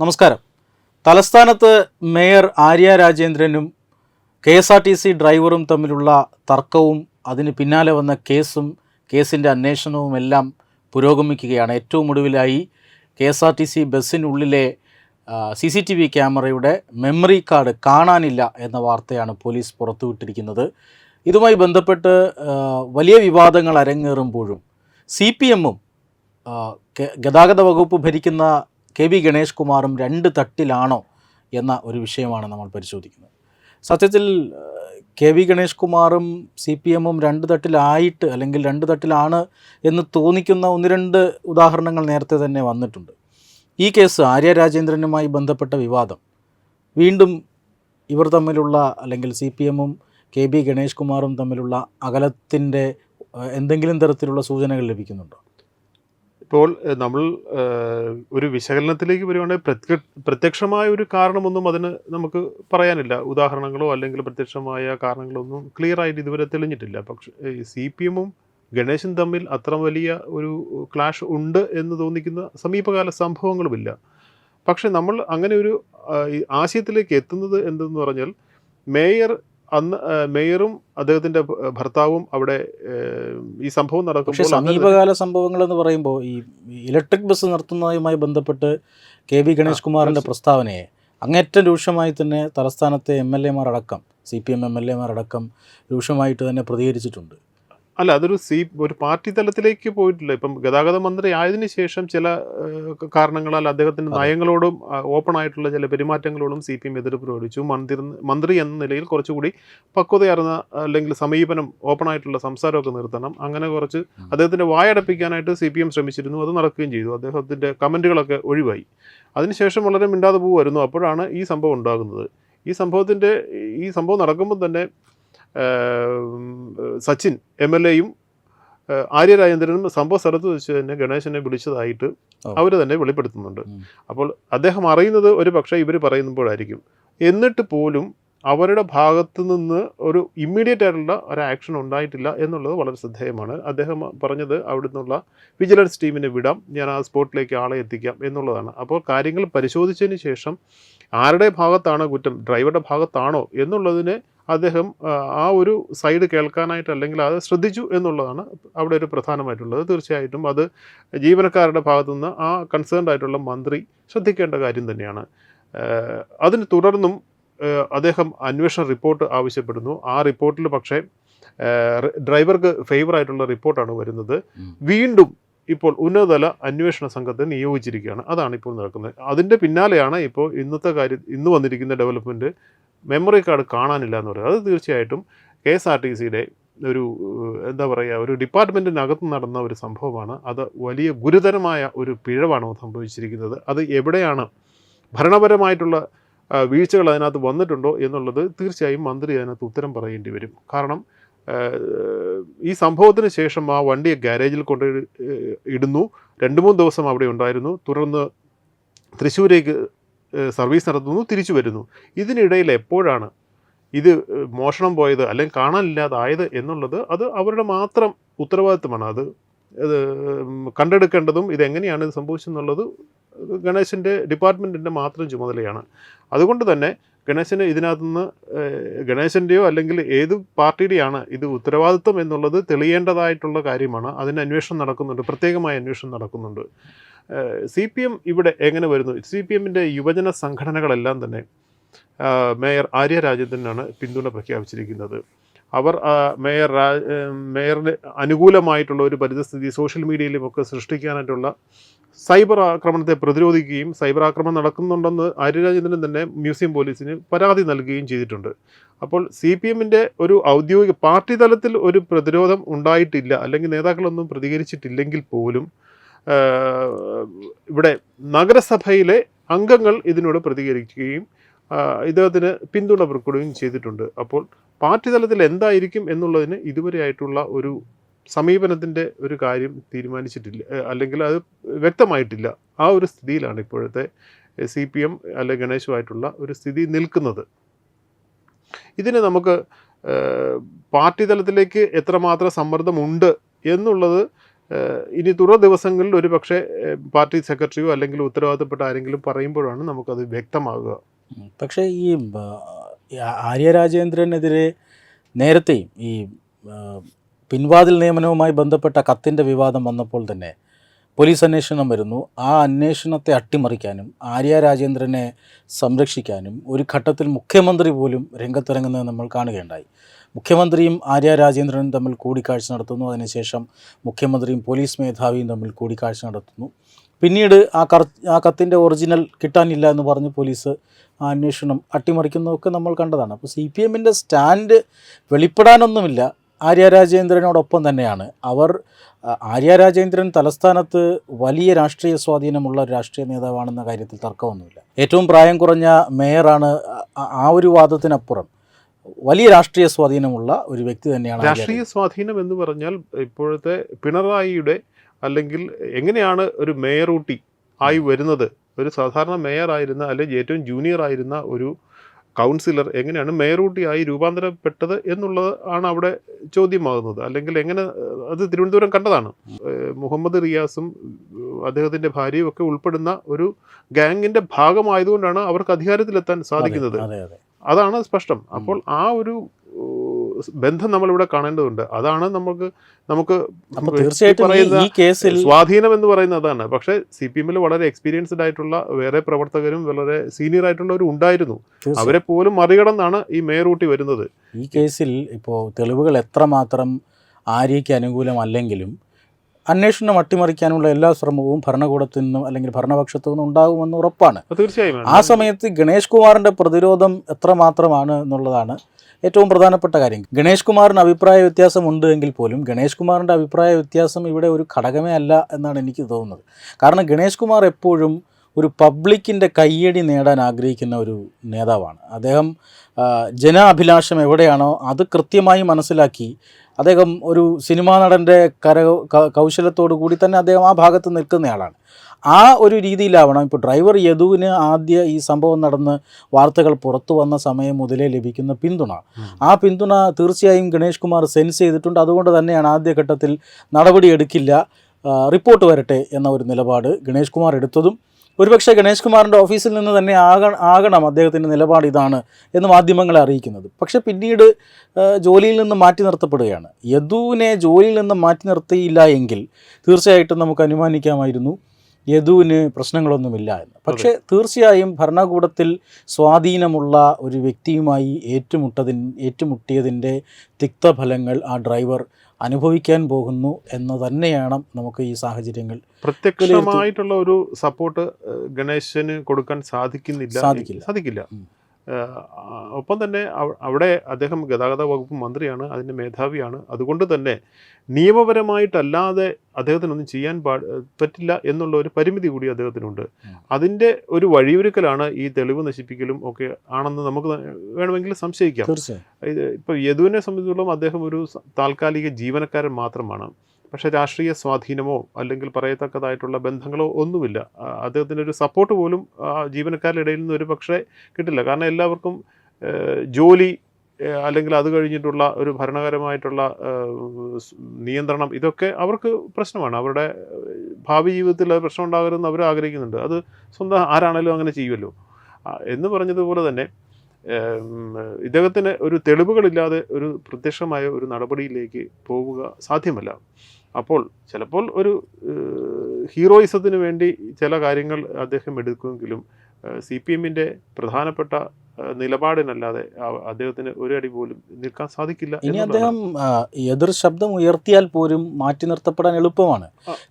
നമസ്കാരം. തലസ്ഥാനത്ത് mayor Arya രാജേന്ദ്രനും K S R T C ഡ്രൈവറും തമ്മിലുള്ള തർക്കവും അതിന് പിന്നാലെ വന്ന കേസും കേസിന്റെ അന്വേഷണവും എല്ലാം പുരോഗമിക്കുകയാണ്. ഏറ്റവും ഒടുവിലായി K S R T C ബസ്സിനുള്ളിലെ C C T V ക്യാമറയുടെ മെമ്മറി കാർഡ് കാണാനില്ല എന്ന വാർത്തയാണ് പോലീസ് പുറത്തുവിട്ടിരിക്കുന്നത്. ഇതുമായി ബന്ധപ്പെട്ട് വലിയ വിവാദങ്ങൾ അരങ്ങേറുമ്പോഴും സി പി എമ്മും ഗതാഗത വകുപ്പ് ഭരിക്കുന്ന കെ വി ഗണേഷ് കുമാറും രണ്ട് തട്ടിലാണോ എന്ന ഒരു വിഷയമാണ് നമ്മൾ പരിശോധിക്കുന്നത്. സത്യത്തിൽ കെ വി ഗണേഷ് കുമാറും സി പി എമ്മും രണ്ട് തട്ടിലായിട്ട് അല്ലെങ്കിൽ രണ്ട് തട്ടിലാണ് എന്ന് തോന്നിക്കുന്ന ഒന്ന് രണ്ട് ഉദാഹരണങ്ങൾ നേരത്തെ തന്നെ വന്നിട്ടുണ്ട്. ഈ കേസ് ആര്യ രാജേന്ദ്രനുമായി ബന്ധപ്പെട്ട വിവാദം. വീണ്ടും ഇവർ തമ്മിലുള്ള അല്ലെങ്കിൽ സി പി എമ്മും കെ ബി ഗണേഷ് കുമാറും തമ്മിലുള്ള അകലത്തിന്റെ എന്തെങ്കിലും തരത്തിലുള്ള സൂചനകൾ ലഭിക്കുന്നുണ്ടോ? ഇപ്പോൾ നമ്മൾ ഒരു വിശകലനത്തിലേക്ക് വരികയാണെങ്കിൽ പ്രത്യ പ്രത്യക്ഷമായ ഒരു കാരണമൊന്നും അതിന് നമുക്ക് പറയാനില്ല. ഉദാഹരണങ്ങളോ അല്ലെങ്കിൽ പ്രത്യക്ഷമായ കാരണങ്ങളോ ഒന്നും ക്ലിയർ ആയിട്ട് ഇതുവരെ തെളിഞ്ഞിട്ടില്ല. പക്ഷേ സി പി എമ്മും ഗണേശൻ തമ്മിൽ അത്ര വലിയ ഒരു ക്ലാഷ് ഉണ്ട് എന്ന് തോന്നിക്കുന്ന സമീപകാല സംഭവങ്ങളുമില്ല. പക്ഷെ നമ്മൾ അങ്ങനെ ഒരു ആശയത്തിലേക്ക് എത്തുന്നത് എന്തെന്ന് പറഞ്ഞാൽ മേയർ അന്ന് മേയറും അദ്ദേഹത്തിന്റെ ഭർത്താവും അവിടെ ഈ സംഭവം പക്ഷേ നടക്കുമ്പോൾ സമീപകാല സംഭവങ്ങൾ എന്ന് പറയുമ്പോൾ ഈ ഇലക്ട്രിക് ബസ് നടത്തുന്നതുമായി ബന്ധപ്പെട്ട് കെ ബി ഗണേഷ് കുമാറിന്റെ പ്രസ്താവനയെ അങ്ങേറ്റം രൂക്ഷമായി തന്നെ തലസ്ഥാനത്തെ എം എൽ എമാർ അടക്കം C P M M L എമാർ അടക്കം രൂക്ഷമായിട്ട് തന്നെ പ്രതികരിച്ചിട്ടുണ്ട്. അല്ല അതൊരു സി ഒരു പാർട്ടി തലത്തിലേക്ക് പോയിട്ടില്ല. ഇപ്പം ഗതാഗത മന്ത്രി ആയതിനു ശേഷം ചില കാരണങ്ങളാൽ അദ്ദേഹത്തിന്റെ നയങ്ങളോടും ഓപ്പൺ ആയിട്ടുള്ള ചില പെരുമാറ്റങ്ങളോടും സി പി എം എതിർപ്പ് പ്രകടിച്ചു മന്ത്രി മന്ത്രി എന്ന നിലയിൽ കുറച്ചുകൂടി പക്വതയാർന്ന അല്ലെങ്കിൽ സമീപനം ഓപ്പൺ ആയിട്ടുള്ള സംസാരമൊക്കെ നിർത്തണം. അങ്ങനെ കുറച്ച്. അദ്ദേഹത്തിന്റെ വായടപ്പിക്കാനായിട്ട് സി പി എം ശ്രമിച്ചിരുന്നു. അത് നടക്കുകയും ചെയ്തു. അദ്ദേഹത്തിന്റെ കമന്റുകളൊക്കെ ഒഴിവായി. അതിനുശേഷം വളരെ മിണ്ടാതെ പോകുമായിരുന്നു അപ്പോഴാണ് ഈ സംഭവം ഉണ്ടാകുന്നത്. ഈ സംഭവത്തിന്റെ ഈ സംഭവം നടക്കുമ്പോൾ തന്നെ സച്ചിൻ എം എൽ എയും ആര്യ രാജേന്ദ്രനും സംഭവ സ്ഥലത്ത് വെച്ച് തന്നെ ഗണേശനെ വിളിച്ചതായിട്ട്. അവർ തന്നെ വെളിപ്പെടുത്തുന്നുണ്ട്. അപ്പോൾ അദ്ദേഹം അറിയുന്നത് ഒരു പക്ഷേ ഇവർ പറയുമ്പോഴായിരിക്കും. എന്നിട്ട് പോലും അവരുടെ ഭാഗത്ത് നിന്ന് ഒരു ഇമ്മീഡിയറ്റ് ആയിട്ടുള്ള ഒരു ആക്ഷൻ ഉണ്ടായിട്ടില്ല എന്നുള്ളത് വളരെ ശ്രദ്ധേയമാണ്. അദ്ദേഹം പറഞ്ഞത് അവിടെ നിന്നുള്ള വിജിലൻസ് ടീമിനെ വിടാം ഞാൻ ആ സ്പോട്ടിലേക്ക് ആളെ എത്തിക്കാം എന്നുള്ളതാണ്. അപ്പോൾ കാര്യങ്ങൾ പരിശോധിച്ചതിന് ശേഷം ആരുടെ ഭാഗത്താണ് കുറ്റം ഡ്രൈവറുടെ ഭാഗത്താണോ എന്നുള്ളതിനെ അദ്ദേഹം ആ, ഒരു സൈഡ് കേൾക്കാനായിട്ട് അല്ലെങ്കിൽ അത് ശ്രദ്ധിച്ചു എന്നുള്ളതാണ് അവിടെ ഒരു പ്രധാനമായിട്ടുള്ളത്. തീർച്ചയായിട്ടും അത് ജീവനക്കാരുടെ ഭാഗത്തുനിന്ന് ആ കൺസേൺഡ് ആയിട്ടുള്ള മന്ത്രി ശ്രദ്ധിക്കേണ്ട കാര്യം തന്നെയാണ്. അതിന് തുടർന്നും അദ്ദേഹം അന്വേഷണ റിപ്പോർട്ട് ആവശ്യപ്പെടുന്നു. ആ റിപ്പോർട്ടിൽ പക്ഷേ ഡ്രൈവർക്ക് ഫേവർ ആയിട്ടുള്ള റിപ്പോർട്ടാണ് വരുന്നത്. വീണ്ടും ഇപ്പോൾ ഉന്നതതല അന്വേഷണ സംഘത്തെ നിയോഗിച്ചിരിക്കുകയാണ്. അതാണ് ഇപ്പോൾ നടക്കുന്നത്. അതിന്റെ പിന്നാലെയാണ് ഇപ്പോൾ ഇന്നത്തെ കാര്യം ഇന്ന് വന്നിരിക്കുന്ന ഡെവലപ്മെന്റ് മെമ്മറി കാർഡ് കാണാനില്ല എന്ന് പറയുന്നത് അത് തീർച്ചയായിട്ടും കെ എസ് ആർ ടി സിയുടെ ഒരു എന്താ പറയുക ഒരു ഡിപ്പാർട്ട്മെന്റിനകത്ത് നടന്ന ഒരു സംഭവമാണ്. അത് വലിയ ഗുരുതരമായ ഒരു പിഴവാണ് സംഭവിച്ചിരിക്കുന്നത്. അത് എവിടെയാണ് ഭരണപരമായിട്ടുള്ള വീഴ്ചകൾ അതിനകത്ത് വന്നിട്ടുണ്ടോ എന്നുള്ളത് തീർച്ചയായും മന്ത്രി അതിനകത്ത് ഉത്തരം പറയേണ്ടി വരും. കാരണം ഈ സംഭവത്തിന് ശേഷം ആ വണ്ടിയെ ഗാരേജിൽ കൊണ്ട് ഇടുന്നു. രണ്ട് മൂന്ന് ദിവസം അവിടെ ഉണ്ടായിരുന്നു. തുടർന്ന് തൃശ്ശൂരേക്ക് സർവീസ് നടത്തുന്നു തിരിച്ചു വരുന്നു. ഇതിനിടയിൽ എപ്പോഴാണ് ഇത് മോഷണം പോയത് അല്ലെങ്കിൽ കാണാനില്ലാതായത് എന്നുള്ളത് അത് അവരുടെ മാത്രം ഉത്തരവാദിത്തമാണ്. അത് കണ്ടെടുക്കേണ്ടതും ഇതെങ്ങനെയാണ് ഇത് സംഭവിച്ചെന്നുള്ളത് ഗണേശന്റെ ഡിപ്പാർട്ട്മെന്റിന്റെ മാത്രം ചുമതലയാണ്. അതുകൊണ്ട് തന്നെ ഗണേശന് ഇതിനകത്തുനിന്ന് ഗണേശന്റെയോ അല്ലെങ്കിൽ ഏത് പാർട്ടിയുടെയാണ് ഇത് ഉത്തരവാദിത്വം എന്നുള്ളത് തെളിയേണ്ടതായിട്ടുള്ള കാര്യമാണ്. അതിന് അന്വേഷണം നടക്കുന്നുണ്ട് പ്രത്യേകമായ അന്വേഷണം നടക്കുന്നുണ്ട്. സി പി എം ഇവിടെ എങ്ങനെ വരുന്നു? സി പി എമ്മിന്റെ യുവജന സംഘടനകളെല്ലാം തന്നെ മേയർ ആര്യ രാജേന്ദ്രനാണ് പിന്തുണ പ്രഖ്യാപിച്ചിരിക്കുന്നത്. അവർ മേയർ മേയറിന് അനുകൂലമായിട്ടുള്ള ഒരു പരിതസ്ഥിതി സോഷ്യൽ മീഡിയയിലും ഒക്കെ സൃഷ്ടിക്കാനായിട്ടുള്ള സൈബർ ആക്രമണത്തെ പ്രതിരോധിക്കുകയും സൈബർ ആക്രമണം നടക്കുന്നുണ്ടെന്ന് ആര്യരാജേന്ദ്രൻ തന്നെ മ്യൂസിയം പോലീസിന് പരാതി നൽകുകയും ചെയ്തിട്ടുണ്ട്. അപ്പോൾ സി പി എമ്മിന്റെ ഒരു ഔദ്യോഗിക പാർട്ടി തലത്തിൽ ഒരു പ്രതിരോധം ഉണ്ടായിട്ടില്ല അല്ലെങ്കിൽ നേതാക്കളൊന്നും പ്രതികരിച്ചിട്ടില്ലെങ്കിൽ പോലും ഇവിടെ നഗരസഭയിലെ അംഗങ്ങൾ ഇതിനോട് പ്രതികരിക്കുകയും ഇദ്ദേഹത്തിന് പിന്തുണ പ്രകടിക്കുകയും ചെയ്തിട്ടുണ്ട്. അപ്പോൾ പാർട്ടി തലത്തിൽ എന്തായിരിക്കും എന്നുള്ളതിന് ഇതുവരെയായിട്ടുള്ള ഒരു സമീപനത്തിന്റെ ഒരു കാര്യം തീരുമാനിച്ചിട്ടില്ല അല്ലെങ്കിൽ അത് വ്യക്തമായിട്ടില്ല. ആ ഒരു സ്ഥിതിയിലാണ് ഇപ്പോഴത്തെ സി പി എം അല്ലെ ഗണേശുമായിട്ടുള്ള ഒരു സ്ഥിതി നിൽക്കുന്നത്. ഇതിന് നമുക്ക് പാർട്ടി തലത്തിലേക്ക് എത്രമാത്രം സമ്മർദ്ദമുണ്ട് എന്നുള്ളത് ഇനി തുടർ ദിവസങ്ങളിൽ ഒരു പക്ഷേ പാർട്ടി സെക്രട്ടറിയോ അല്ലെങ്കിൽ ഉത്തരവാദിത്തപ്പെട്ട ആരെങ്കിലും പറയുമ്പോഴാണ് നമുക്കത് വ്യക്തമാകുക പക്ഷേ ഈ ആര്യ രാജേന്ദ്രനെതിരെ നേരത്തെയും ഈ പിൻവാതിൽ നിയമനവുമായി ബന്ധപ്പെട്ട കത്തിന്റെ വിവാദം വന്നപ്പോൾ തന്നെ പോലീസ് അന്വേഷണം വരുന്നു. ആ അന്വേഷണത്തെ അട്ടിമറിക്കാനും ആര്യ രാജേന്ദ്രനെ സംരക്ഷിക്കാനും ഒരു ഘട്ടത്തിൽ മുഖ്യമന്ത്രി പോലും രംഗത്തിറങ്ങുന്നത് നമ്മൾ കാണുകയുണ്ടായി. മുഖ്യമന്ത്രിയും ആര്യ രാജേന്ദ്രനും തമ്മിൽ കൂടിക്കാഴ്ച നടത്തുന്നു. അതിനുശേഷം മുഖ്യമന്ത്രിയും പോലീസ് മേധാവിയും തമ്മിൽ കൂടിക്കാഴ്ച നടത്തുന്നു. പിന്നീട് ആ കർ ആ കത്തിന്റെ ഒറിജിനൽ കിട്ടാനില്ല എന്ന് പറഞ്ഞ് പോലീസ് ആ അന്വേഷണം അട്ടിമറിക്കുന്നതൊക്കെ നമ്മൾ കണ്ടതാണ്. അപ്പോൾ സി പി എമ്മിന്റെ സ്റ്റാൻഡ് വെളിപ്പെടാനൊന്നുമില്ല. ആര്യ രാജേന്ദ്രനോടൊപ്പം തന്നെയാണ്. അവർ ആര്യ രാജേന്ദ്രൻ തലസ്ഥാനത്ത് വലിയ രാഷ്ട്രീയ സ്വാധീനമുള്ള ഒരു രാഷ്ട്രീയ നേതാവാണെന്ന കാര്യത്തിൽ തർക്കമൊന്നുമില്ല. ഏറ്റവും പ്രായം കുറഞ്ഞ മേയറാണ് ആ ഒരു വാദത്തിനപ്പുറം വലിയ രാഷ്ട്രീയ സ്വാധീനമുള്ള ഒരു വ്യക്തി തന്നെയാണ് രാഷ്ട്രീയ സ്വാധീനം എന്ന് പറഞ്ഞാൽ ഇപ്പോഴത്തെ പിണറായിയുടെ അല്ലെങ്കിൽ എങ്ങനെയാണ് ഒരു മേയറൂട്ടി ആയി വരുന്നത്? ഒരു സാധാരണ മേയർ ആയിരുന്ന അല്ലെങ്കിൽ ഏറ്റവും ജൂനിയർ ആയിരുന്ന ഒരു കൗൺസിലർ എങ്ങനെയാണ് മേയറൂട്ടിയായി രൂപാന്തരപ്പെട്ടത് എന്നുള്ളത് ആണ് അവിടെ ചോദ്യമാകുന്നത്. അല്ലെങ്കിൽ എങ്ങനെ അത് തിരുവനന്തപുരം കണ്ടതാണ്. മുഹമ്മദ് റിയാസും അദ്ദേഹത്തിന്റെ അദ്ദേഹത്തിന്റെ ഭാര്യയും ഒക്കെ ഉൾപ്പെടുന്ന ഒരു ഗാങ്ങിന്റെ ഭാഗമായതുകൊണ്ടാണ് അവർക്ക് അധികാരത്തിലെത്താൻ സാധിക്കുന്നത്. അതാണ് സ്പഷ്ടം. അപ്പോൾ ആ ഒരു ബന്ധം നമ്മൾ ഇവിടെ കാണേണ്ടതുണ്ട്. അതാണ് നമുക്ക് നമുക്ക് തീർച്ചയായിട്ടും ഈ- കേസിൽ സ്വാധീനം എന്ന് പറയുന്നത് അതാണ്. പക്ഷേ സി പി എമ്മിൽ വളരെ എക്സ്പീരിയൻസ്ഡ് ആയിട്ടുള്ള വേറെ പ്രവർത്തകരും വളരെ സീനിയർ ആയിട്ടുള്ളവരും ഉണ്ടായിരുന്നു. അവരെ പോലും മറികടന്നാണ് ഈ മേറൂട്ടി വരുന്നത്. ഈ കേസിൽ ഇപ്പോൾ തെളിവുകൾ എത്രമാത്രം ആര്യയ്ക്ക് അനുകൂലമല്ലെങ്കിലും അന്വേഷണം അട്ടിമറിക്കാനുള്ള എല്ലാ ശ്രമവും ഭരണകൂടത്തിൽ നിന്നും അല്ലെങ്കിൽ ഭരണപക്ഷത്തു നിന്നും ഉണ്ടാകുമെന്ന് ഉറപ്പാണ്. തീർച്ചയായും ആ സമയത്ത് ഗണേഷ് കുമാറിന്റെ പ്രതിരോധം എത്രമാത്രമാണ് എന്നുള്ളതാണ് ഏറ്റവും പ്രധാനപ്പെട്ട കാര്യം. ഗണേഷ് കുമാറിന് അഭിപ്രായ വ്യത്യാസമുണ്ട് എങ്കിൽ പോലും ഗണേഷ് കുമാറിന്റെ അഭിപ്രായ വ്യത്യാസം ഇവിടെ ഒരു ഘടകമേ അല്ല എന്നാണ് എനിക്ക് തോന്നുന്നത്. കാരണം ഗണേഷ് കുമാർ എപ്പോഴും ഒരു പബ്ലിക്കിന്റെ കയ്യടി നേടാൻ ആഗ്രഹിക്കുന്ന ഒരു നേതാവാണ്. അദ്ദേഹം ജനാഭിലാഷം എവിടെയാണോ അത് കൃത്യമായി മനസ്സിലാക്കി അദ്ദേഹം ഒരു സിനിമാ നടന്റെ കര കൗശലത്തോടു കൂടി തന്നെ അദ്ദേഹം ആ ഭാഗത്ത് നിൽക്കുന്നയാളാണ് ആ ഒരു രീതിയിലാവണം. ഇപ്പോൾ ഡ്രൈവർ യദുവിന് ആദ്യ ഈ സംഭവം നടന്ന് വാർത്തകൾ പുറത്തു വന്ന സമയം മുതലേ ലഭിക്കുന്ന പിന്തുണ. ആ പിന്തുണ തീർച്ചയായും ഗണേഷ് കുമാർ സെൻസ് ചെയ്തിട്ടുണ്ട്. അതുകൊണ്ട് തന്നെയാണ് ആദ്യഘട്ടത്തിൽ നടപടിയെടുക്കില്ല റിപ്പോർട്ട് വരട്ടെ എന്ന ഒരു നിലപാട് ഗണേഷ് കുമാർ എടുത്തതും ഒരുപക്ഷെ ഗണേഷ് കുമാറിന്റെ ഓഫീസിൽ നിന്ന് തന്നെ ആക ആകണം അദ്ദേഹത്തിന്റെ നിലപാട് ഇതാണ് എന്ന് മാധ്യമങ്ങളെ അറിയിക്കുന്നത്. പക്ഷെ പിന്നീട് ജോലിയിൽ നിന്ന് മാറ്റി നിർത്തപ്പെടുകയാണ്. യദുവിനെ ജോലിയിൽ നിന്ന് മാറ്റി നിർത്തിയില്ല എങ്കിൽ തീർച്ചയായിട്ടും നമുക്ക് അനുമാനിക്കാമായിരുന്നു. യദുവിന് പ്രശ്നങ്ങളൊന്നുമില്ല എന്ന്. പക്ഷേ തീർച്ചയായും ഭരണകൂടത്തിൽ സ്വാധീനമുള്ള ഒരു വ്യക്തിയുമായി ഏറ്റുമുട്ടതി ഏറ്റുമുട്ടിയതിന്റെ തിക്തഫലങ്ങൾ ആ ഡ്രൈവർ അനുഭവിക്കാൻ പോകുന്നു എന്ന് തന്നെയാണ് നമുക്ക് ഈ സാഹചര്യങ്ങൾ പ്രത്യക്ഷമായിട്ടുള്ള ഒരു സപ്പോർട്ട് ഗണേശന് കൊടുക്കാൻ സാധിക്കുന്നില്ല. സാധിക്കില്ല. സാധിക്കില്ല. ഒപ്പം തന്നെ അവിടെ അദ്ദേഹം ഗതാഗത വകുപ്പ് മന്ത്രിയാണ് അതിന്റെ മേധാവിയാണ്. അതുകൊണ്ട് തന്നെ നിയമപരമായിട്ടല്ലാതെ അദ്ദേഹത്തിനൊന്നും ചെയ്യാൻ പാ പറ്റില്ല എന്നുള്ള ഒരു പരിമിതി കൂടി അദ്ദേഹത്തിനുണ്ട്. അതിന്റെ ഒരു വഴിയൊരുക്കലാണ് ഈ തെളിവ് നശിപ്പിക്കലും ഒക്കെ ആണെന്ന് നമുക്ക് വേണമെങ്കിൽ സംശയിക്കാം. ഇപ്പോൾ യദുവിനെ സംബന്ധിച്ചിടത്തോളം അദ്ദേഹം ഒരു താൽക്കാലിക ജീവനക്കാരൻ മാത്രമാണ്. പക്ഷേ രാഷ്ട്രീയ സ്വാധീനമോ അല്ലെങ്കിൽ പറയത്തക്കതായിട്ടുള്ള ബന്ധങ്ങളോ ഒന്നുമില്ല. അദ്ദേഹത്തിനൊരു സപ്പോർട്ട് പോലും ജീവനക്കാരുടെ ഇടയിൽ നിന്ന് ഒരു പക്ഷേ കിട്ടില്ല. കാരണം എല്ലാവർക്കും ജോലി അല്ലെങ്കിൽ അത് കഴിഞ്ഞിട്ടുള്ള ഒരു ഭരണകരമായിട്ടുള്ള നിയന്ത്രണം ഇതൊക്കെ അവർക്ക് പ്രശ്നമാണ്. അവരുടെ ഭാവി ജീവിതത്തിൽ അത് പ്രശ്നം ഉണ്ടാകരുതെന്ന് അവർ ആഗ്രഹിക്കുന്നുണ്ട്. അത് സ്വന്തം ആരാണേലും അങ്ങനെ ചെയ്യുമല്ലോ. എന്ന് പറഞ്ഞതുപോലെ തന്നെ ഇദ്ദേഹത്തിന് ഒരു തെളിവുകളില്ലാതെ ഒരു പ്രത്യക്ഷമായ ഒരു നടപടിയിലേക്ക് പോവുക സാധ്യമല്ല. അപ്പോൾ ചിലപ്പോൾ ഒരു ഹീറോയിസത്തിന് വേണ്ടി ചില കാര്യങ്ങൾ അദ്ദേഹം എടുക്കുമെങ്കിലും സി പി എമ്മിന്റെ പ്രധാനപ്പെട്ട നിലപാടിനല്ലാതെ അദ്ദേഹത്തിന് ഒരു അടി പോലും നിൽക്കാൻ സാധിക്കില്ല ഇനി അദ്ദേഹം എതിർ ശബ്ദം ഉയർത്തിയാൽ പോലും മാറ്റി നിർത്തപ്പെടാൻ എളുപ്പമാണ്.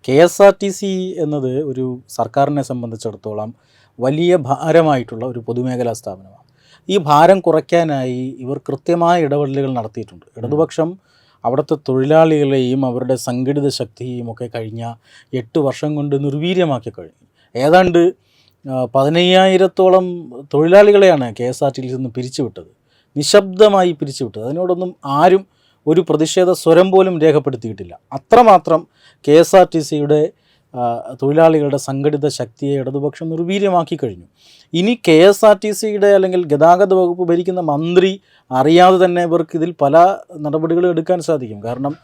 K S R T C എന്നത് ഒരു സർക്കാരിനെ സംബന്ധിച്ചിടത്തോളം വലിയ ഭാരമായിട്ടുള്ള ഒരു പൊതുമേഖലാ സ്ഥാപനമാണ്. ഈ ഭാരം കുറയ്ക്കാനായി ഇവർ കൃത്യമായ ഇടപെടലുകൾ നടത്തിയിട്ടുണ്ട്. ഇടതുപക്ഷം അവിടുത്തെ തൊഴിലാളികളെയും അവരുടെ സംഘടിത ശക്തിയെയും ഒക്കെ കഴിഞ്ഞ എട്ട് വർഷം കൊണ്ട് നിർവീര്യമാക്കി കഴിഞ്ഞു. ഏതാണ്ട് പതിനയ്യായിരത്തോളം തൊഴിലാളികളെയാണ് കെ എസ് ആർ ടിയിൽ നിന്ന് പിരിച്ചുവിട്ടത്. നിശബ്ദമായി പിരിച്ചുവിട്ടത്. അതിനോടൊന്നും ആരും ഒരു പ്രതിഷേധ സ്വരം പോലും രേഖപ്പെടുത്തിയിട്ടില്ല. അത്രമാത്രം കെ എസ് ആർ ടി സിയുടെ തൊഴിലാളികളുടെ സംഘടിത ശക്തിയെ ഇടതുപക്ഷം നിർവീര്യമാക്കി കഴിഞ്ഞു. ഇനി കെ എസ് ആർ ടി സിയുടെ അല്ലെങ്കിൽ ഗതാഗത വകുപ്പ് ഭരിക്കുന്ന മന്ത്രി അറിയാതെ തന്നെ ഇവർക്ക് ഇതിൽ പല നടപടികളും എടുക്കാൻ സാധിക്കും. കാരണം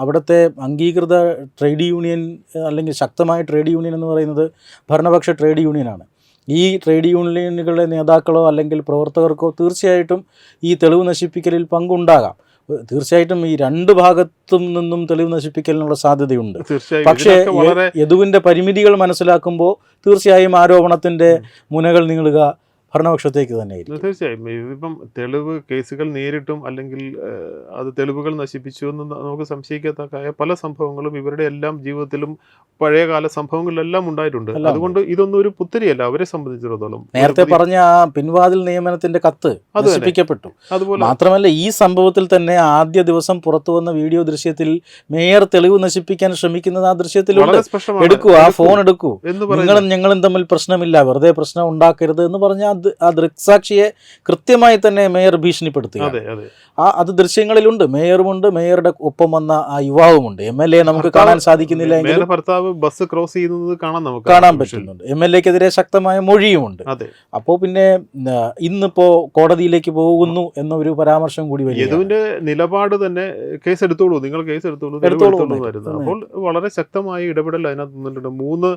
അവിടുത്തെ അംഗീകൃത ട്രേഡ് യൂണിയൻ അല്ലെങ്കിൽ ശക്തമായ ട്രേഡ് യൂണിയൻ എന്ന് പറയുന്നത് ഭരണപക്ഷ ട്രേഡ് യൂണിയനാണ് ഈ ട്രേഡ് യൂണിയനുകളുടെ നേതാക്കളോ അല്ലെങ്കിൽ പ്രവർത്തകർക്കോ തീർച്ചയായിട്ടും ഈ തെളിവ് നശിപ്പിക്കലിൽ പങ്കുണ്ടാകാം. തീർച്ചയായിട്ടും ഈ രണ്ട് ഭാഗത്തും നിന്നും തെളിവ് നശിപ്പിക്കലിനുള്ള സാധ്യതയുണ്ട്. പക്ഷേ യദുവിന്റെ പരിമിതികൾ മനസ്സിലാക്കുമ്പോൾ തീർച്ചയായും ആരോപണത്തിന്റെ മുനകൾ നീളുക ഭരണപക്ഷത്തേക്ക് തന്നെ തീർച്ചയായും. ഇതിപ്പം തെളിവ് കേസുകൾ നേരിട്ടും അല്ലെങ്കിൽ അത് തെളിവുകൾ നശിപ്പിച്ചു എന്ന് നമുക്ക് സംശയിക്കാത്തതായ പല സംഭവങ്ങളും ഇവരുടെ എല്ലാം ജീവിതത്തിലും പഴയകാല സംഭവങ്ങളിലെല്ലാം ഉണ്ടായിട്ടുണ്ട്. അതുകൊണ്ട് ഇതൊന്നും ഒരു പുത്തരിയല്ല. അവരെ സംബന്ധിച്ചിടത്തോളം നേരത്തെ പറഞ്ഞ ആ പിൻവാതിൽ നിയമനത്തിന്റെ കത്ത് നശിപ്പിക്കപ്പെട്ടു. അതുപോലെ മാത്രമല്ല ഈ സംഭവത്തിൽ തന്നെ ആദ്യ ദിവസം പുറത്തു വന്ന വീഡിയോ ദൃശ്യത്തിൽ മേയർ തെളിവ് നശിപ്പിക്കാൻ ശ്രമിക്കുന്നത് ആ ദൃശ്യത്തിലുണ്ട്. എടുക്കൂ ആ ഫോൺ എടുക്കൂ. എന്ന് നിങ്ങളും ഞങ്ങളും തമ്മിൽ പ്രശ്നമില്ല. വെറുതെ പ്രശ്നം ഉണ്ടാക്കരുത് എന്ന് പറഞ്ഞ ദ- ആ ദൃക്സാക്ഷിയെ കൃത്യമായി തന്നെ മേയർ ഭീഷണിപ്പെടുത്തി അതെ അതെ. ആ അത് ദൃശ്യങ്ങളിലുണ്ട്. മേയറുമുണ്ട്. മേയറുടെ ഒപ്പം വന്ന ആ യുവാവുമുണ്ട്. എം എൽ എ നമുക്ക് കാണാൻ സാധിക്കുന്നില്ല ഭർത്താവ് ബസ് ക്രോസ് ചെയ്യുന്നത് കാണാൻ നമുക്ക് കാണാൻ പറ്റുന്നുണ്ട്. എം എൽ എക്കെതിരെ ശക്തമായ മൊഴിയുമുണ്ട്. അതെ. അപ്പോൾ പിന്നെ ഇന്നിപ്പോ കോടതിയിലേക്ക് പോകുന്നു എന്നൊരു പരാമർശം കൂടി വരുന്നു യദുവിന്റെ നിലപാട് തന്നെ കേസ് എടുത്തോളൂ നിങ്ങൾ കേസ് എടുത്തോളൂ എടുത്തോളൂ. അപ്പോൾ വളരെ ശക്തമായ ഇടപെടൽ അതിനകത്ത് നിന്നിട്ടുണ്ട്. മൂന്ന്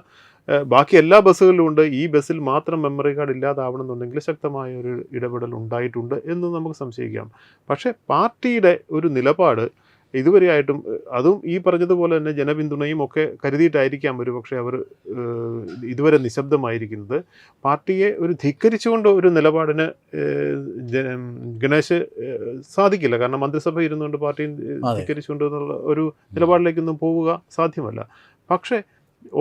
ബാക്കി എല്ലാ ബസ്സുകളിലും ഉണ്ട്. ഈ ബസ്സിൽ മാത്രം മെമ്മറി കാർഡ് ഇല്ലാതാവണമെന്നുണ്ടെങ്കിൽ ശക്തമായ ഒരു ഇടപെടൽ ഉണ്ടായിട്ടുണ്ട് എന്ന് നമുക്ക് സംശയിക്കാം. പക്ഷേ പാർട്ടിയുടെ ഒരു നിലപാട് ഇതുവരെയായിട്ടും അതും ഈ പറഞ്ഞതുപോലെ തന്നെ ജനപിന്തുണയും ഒക്കെ കരുതിയിട്ടായിരിക്കാം ഒരു പക്ഷേ അവർ ഇതുവരെ നിശബ്ദമായിരിക്കുന്നത്. പാർട്ടിയെ ഒരു ധിക്കരിച്ചുകൊണ്ട് ഒരു നിലപാടിന് ഗണേശ് സാധിക്കില്ല. കാരണം മന്ത്രിസഭ ഇരുന്നുകൊണ്ട് പാർട്ടിയെ ധിക്കരിച്ചുകൊണ്ട് എന്നുള്ള ഒരു നിലപാടിലേക്കൊന്നും പോവുക സാധ്യമല്ല. പക്ഷേ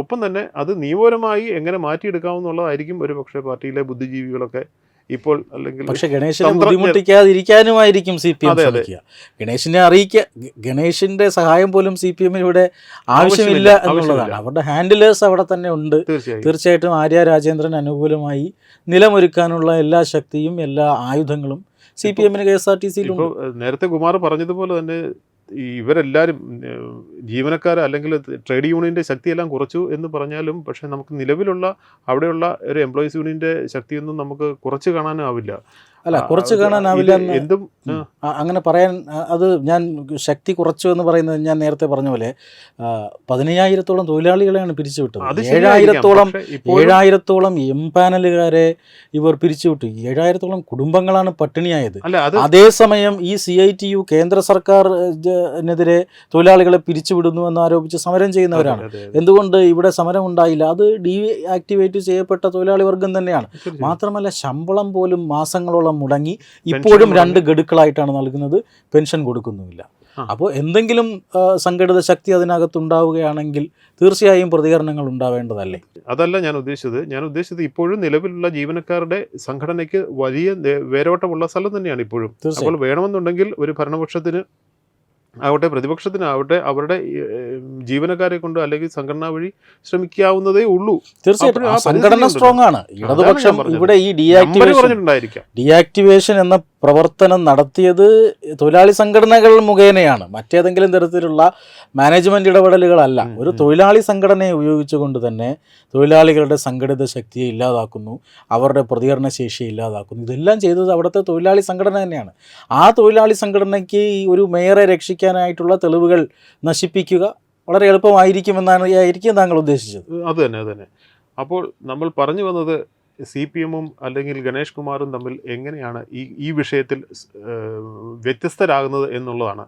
ഒപ്പം തന്നെ അത് നിയമപരമായി എങ്ങനെ മാറ്റിയെടുക്കാമെന്നുള്ളതായിരിക്കും ഒരു പക്ഷേ പാർട്ടിയിലെ ബുദ്ധിജീവികളൊക്കെ ഇപ്പോൾ അല്ലെങ്കിൽ പക്ഷേ ഗണേശനെ ബുദ്ധിമുട്ടിക്കാതിരിക്കാനുമായിരിക്കും സി പി എം. ശ്രമിക്കുക. ഗണേശിനെ അറിയിക്കുക ഗണേശിന്റെ സഹായം പോലും സി പി എമ്മിന് ഇവിടെ ആവശ്യമില്ല ആവശ്യമില്ല, എന്നുള്ളതാണ്. അവരുടെ ഹാൻഡിലേഴ്സ് അവിടെ തന്നെ ഉണ്ട്. തീർച്ചയായിട്ടും ആര്യ രാജേന്ദ്രൻ അനുകൂലമായി നിലമൊരുക്കാനുള്ള എല്ലാ ശക്തിയും എല്ലാ ആയുധങ്ങളും സി പി എമ്മിന് കെ എസ് ആർ ടി സിയിലും നേരത്തെ കുമാർ പറഞ്ഞതുപോലെ തന്നെ ഈ ഇവരെല്ലാവരും ജീവനക്കാർ അല്ലെങ്കിൽ ട്രേഡ് യൂണിയന്റെ ശക്തിയെല്ലാം കുറച്ചു എന്ന് പറഞ്ഞാലും പക്ഷേ നമുക്ക് നിലവിലുള്ള അവിടെയുള്ള ഒരു എംപ്ലോയീസ് യൂണിയന്റെ ശക്തിയൊന്നും നമുക്ക് കുറച്ച് കാണാനാവില്ല. അല്ല കുറച്ച് കാണാനാവില്ല എന്തും അങ്ങനെ പറയാൻ അത് ഞാൻ ശക്തി കുറച്ചു എന്ന് പറയുന്നത് ഞാൻ നേരത്തെ പറഞ്ഞ പോലെ പതിനയ്യായിരത്തോളം തൊഴിലാളികളെയാണ് പിരിച്ചുവിട്ടത്. ഏഴായിരത്തോളം ഏഴായിരത്തോളം എം പാനലുകാരെ ഇവർ പിരിച്ചുവിട്ടു. ഏഴായിരത്തോളം കുടുംബങ്ങളാണ് പട്ടിണിയായത്. അതേസമയം ഈ സി ഐ ടി യു കേന്ദ്ര സർക്കാരിനെതിരെ തൊഴിലാളികളെ പിരിച്ചുവിടുന്നു എന്ന് ആരോപിച്ച് സമരം ചെയ്യുന്നവരാണ്. എന്തുകൊണ്ട് ഇവിടെ സമരം ഉണ്ടായില്ല അത് ഡി ആക്ടിവേറ്റ് ചെയ്യപ്പെട്ട തൊഴിലാളി വർഗം തന്നെയാണ്. മാത്രമല്ല ശമ്പളം പോലും മാസങ്ങളോളം മുടങ്ങി. ഇപ്പോഴും. രണ്ട് ഗഡുക്കളായിട്ടാണ് നൽകുന്നത് പെൻഷൻ കൊടുക്കുന്നുമില്ല. അപ്പോൾ എന്തെങ്കിലും സംഘടിത ശക്തി അതിനകത്തുണ്ടാവുകയാണെങ്കിൽ തീർച്ചയായും പ്രതികരണങ്ങൾ ഉണ്ടാവേണ്ടതല്ലേ? അതല്ല ഞാൻ ഉദ്ദേശിച്ചത്. ഞാൻ ഉദ്ദേശിച്ചത് ഇപ്പോഴും നിലവിലുള്ള ജീവനക്കാരുടെ സംഘടനയ്ക്ക് വലിയ വേരോട്ടമുള്ള സ്ഥലം തന്നെയാണ് ഇപ്പോഴും. അപ്പോൾ വേണമെന്നുണ്ടെങ്കിൽ ഒരു ഭരണപക്ഷത്തിന് ആവട്ടെ പ്രതിപക്ഷത്തിനാവട്ടെ അവരുടെ ജീവനക്കാരെ കൊണ്ട് അല്ലെങ്കിൽ സംഘടന വഴി ശ്രമിക്കാവുന്നതേ ഉള്ളൂ. തീർച്ചയായിട്ടും. സംഘടന സ്ട്രോങ് ആണ്. ഇടതുപക്ഷം ഇവിടെ ഈ ഡിയാക്ടിവേഷൻ എന്ന പ്രവർത്തനം നടത്തിയത് തൊഴിലാളി സംഘടനകൾ മുഖേനയാണ്. മറ്റേതെങ്കിലും തരത്തിലുള്ള മാനേജ്മെന്റ് ഇടപെടലുകളല്ല. ഒരു തൊഴിലാളി സംഘടനയെ ഉപയോഗിച്ചുകൊണ്ട് തന്നെ തൊഴിലാളികളുടെ സംഘടിത ശക്തിയെ ഇല്ലാതാക്കുന്നു. അവരുടെ പ്രതികരണ ശേഷിയെ ഇല്ലാതാക്കുന്നു. ഇതെല്ലാം ചെയ്തത് അവിടുത്തെ തൊഴിലാളി സംഘടന തന്നെയാണ്. ആ തൊഴിലാളി സംഘടനയ്ക്ക് ഈ ഒരു മേയറെ രക്ഷിക്കാനായിട്ടുള്ള തെളിവുകൾ നശിപ്പിക്കുക വളരെ എളുപ്പമായിരിക്കുമെന്നാണ് ആയിരിക്കും താങ്കൾ ഉദ്ദേശിച്ചത്. അത് തന്നെ അത് തന്നെ. അപ്പോൾ നമ്മൾ പറഞ്ഞു വന്നത് സി പി എമ്മും അല്ലെങ്കിൽ ഗണേഷ് കുമാറും തമ്മിൽ എങ്ങനെയാണ് ഈ ഈ വിഷയത്തിൽ വ്യത്യസ്തരാകുന്നത് എന്നുള്ളതാണ്.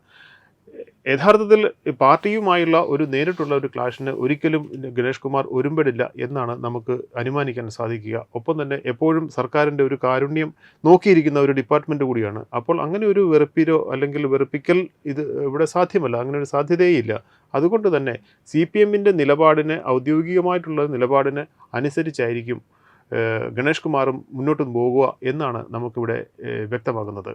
യഥാർത്ഥത്തിൽ പാർട്ടിയുമായുള്ള ഒരു നേരിട്ടുള്ള ഒരു ക്ലാഷിന് ഒരിക്കലും ഗണേഷ് കുമാർ ഒരുമ്പെടില്ല എന്നാണ് നമുക്ക് അനുമാനിക്കാൻ സാധിക്കുക. ഒപ്പം തന്നെ എപ്പോഴും സർക്കാരിന്റെ ഒരു കാരുണ്യം നോക്കിയിരിക്കുന്ന ഒരു ഡിപ്പാർട്ട്മെന്റ് കൂടിയാണ്. അപ്പോൾ അങ്ങനെ ഒരു വെറുപ്പിരോ അല്ലെങ്കിൽ വെറുപ്പിക്കൽ ഇത് ഇവിടെ സാധ്യമല്ല. അങ്ങനെ ഒരു സാധ്യതയേയില്ല അതുകൊണ്ട് തന്നെ സി പി എമ്മിന്റെ നിലപാടിനെ ഔദ്യോഗികമായിട്ടുള്ള നിലപാടിന് അനുസരിച്ചായിരിക്കും ഗണേഷ് കുമാറും മുന്നോട്ട് പോകുക എന്നാണ് നമുക്കിവിടെ വ്യക്തമാകുന്നത്.